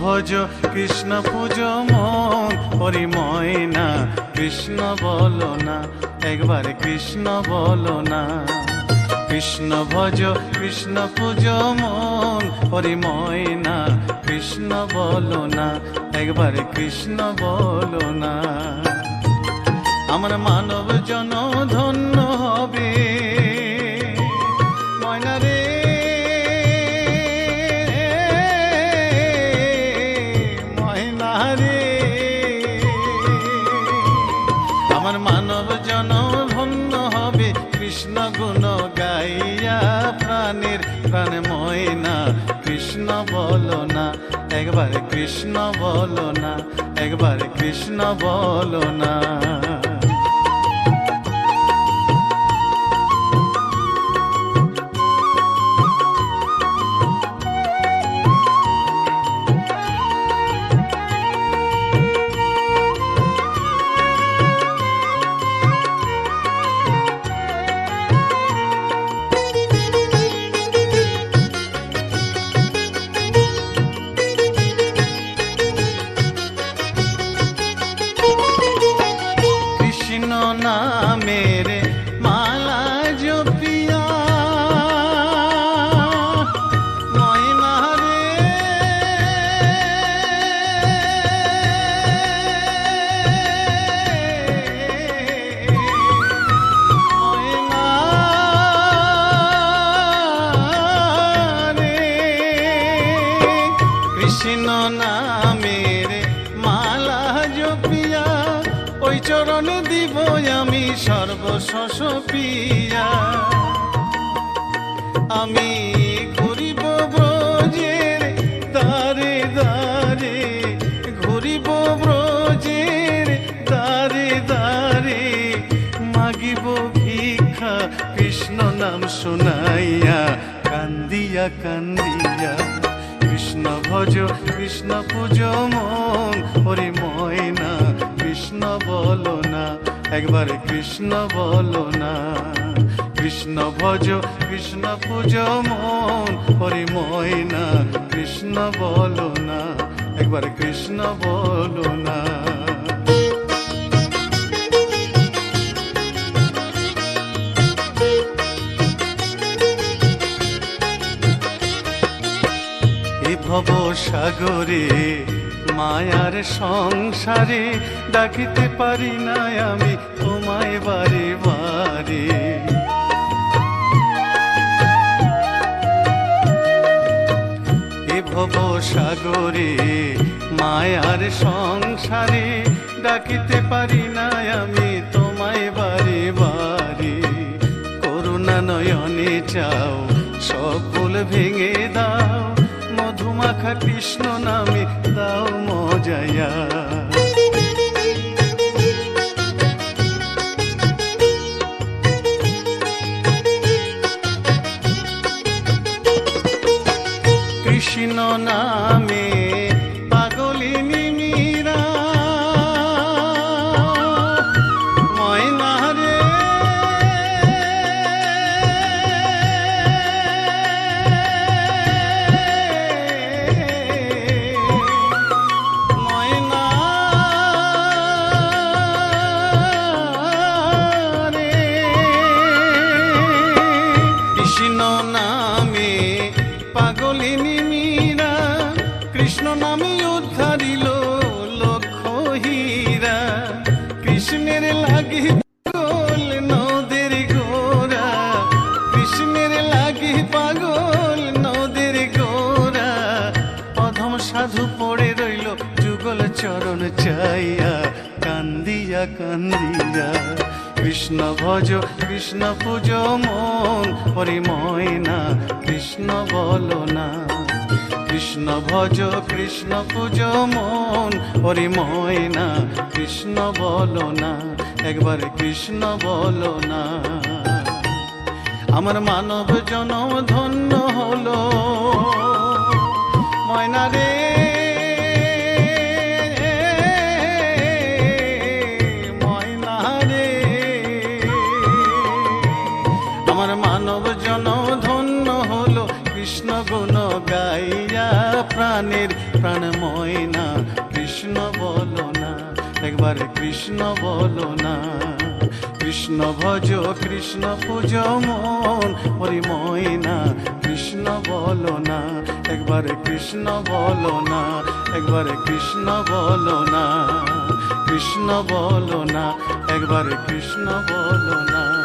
ভজ কৃষ্ণ পুজ মন হরিময় না। কৃষ্ণ বলো না, একবার কৃষ্ণ বলো না। কৃষ্ণ ভজ কৃষ্ণ পুজ মন হরিময় না। কৃষ্ণ বলো না, একবার কৃষ্ণ বলো না। আমার মানব জন ধন্য হবে। কৃষ্ণ বলো না একবার কৃষ্ণ বলো না একবার কৃষ্ণ বলো না। কৃষ্ণ আমি সর্বশস পিয়া আমি ঘুরিব ব্রজের দারে দারে ঘুরিব ব্রজের দারে দারে মাগিব ভিক্ষা কৃষ্ণ নাম শোনাইয়া, কান্দিয়া কান্দিয়া। কৃষ্ণ ভজ, কৃষ্ণ পুজ মন, হরি একবার কৃষ্ণ বলো না। কৃষ্ণ ভজ, কৃষ্ণ পুজ, মন হরি ময়না। কৃষ্ণ বলো না, একবার কৃষ্ণ বলো না। ভব সাগরে মায়ার সংসারে ডাকিতে পারি না আমি তোমায় বারে বারে। ভব সাগরে মায়ার সংসারে ডাকিতে পারি না আমি তোমায় বারে বারে। করুণা নয়নে চাও, সকল ভেঙে দাও মধুমাখা কৃষ্ণ নামে দাও মজায়া। কৃষ্ণ নামে কৃষ্ণের লাগি পাগল, নদের গোরা কৃষ্ণের লাগি পাগল, নদের গোরা অধম সাধু পড়ে রইল যুগল চরণ চাইয়া কান্দিয়া কান্দিয়া। কৃষ্ণ ভজ, কৃষ্ণ পুজ মন হরিময় না। কৃষ্ণ বলো না। কৃষ্ণ ভজ, কৃষ্ণ পুজ, মন হরি ময়না। কৃষ্ণ বলো না, একবার কৃষ্ণ বলো না। আমার মানব জনম প্রাণের প্রাণ ময়না কৃষ্ণ বলো না, একবার কৃষ্ণ বলো না। কৃষ্ণ ভজ, কৃষ্ণ পূজ মন হরি ময়না কৃষ্ণ বলো না, একবার কৃষ্ণ বলো না, একবার কৃষ্ণ বলো না। কৃষ্ণ বলো না, একবার কৃষ্ণ বলো না।